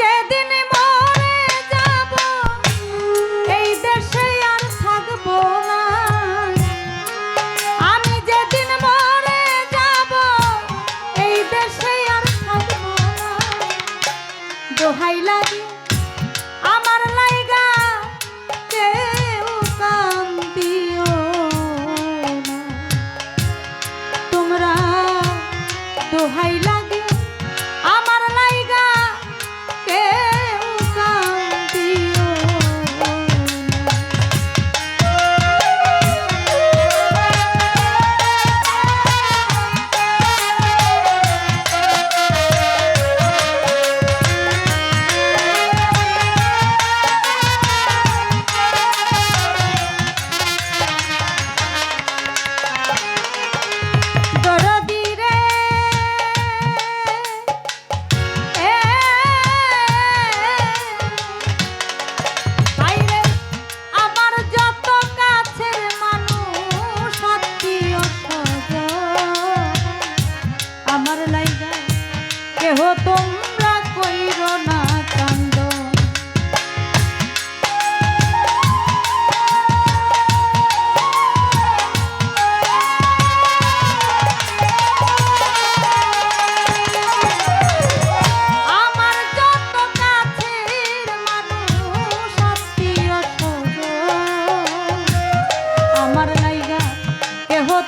যেদিন মরে যাব এই দেশে থাকব না। আমি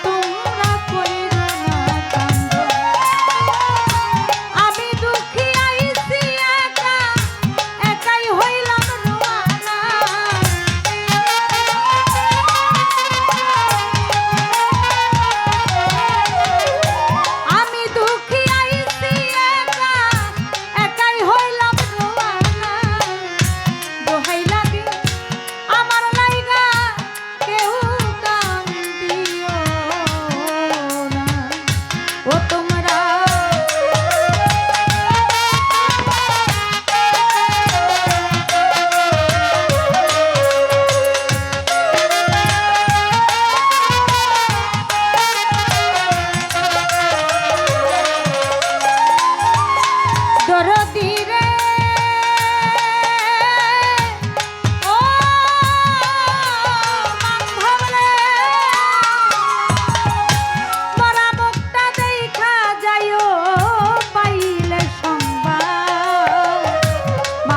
তুমি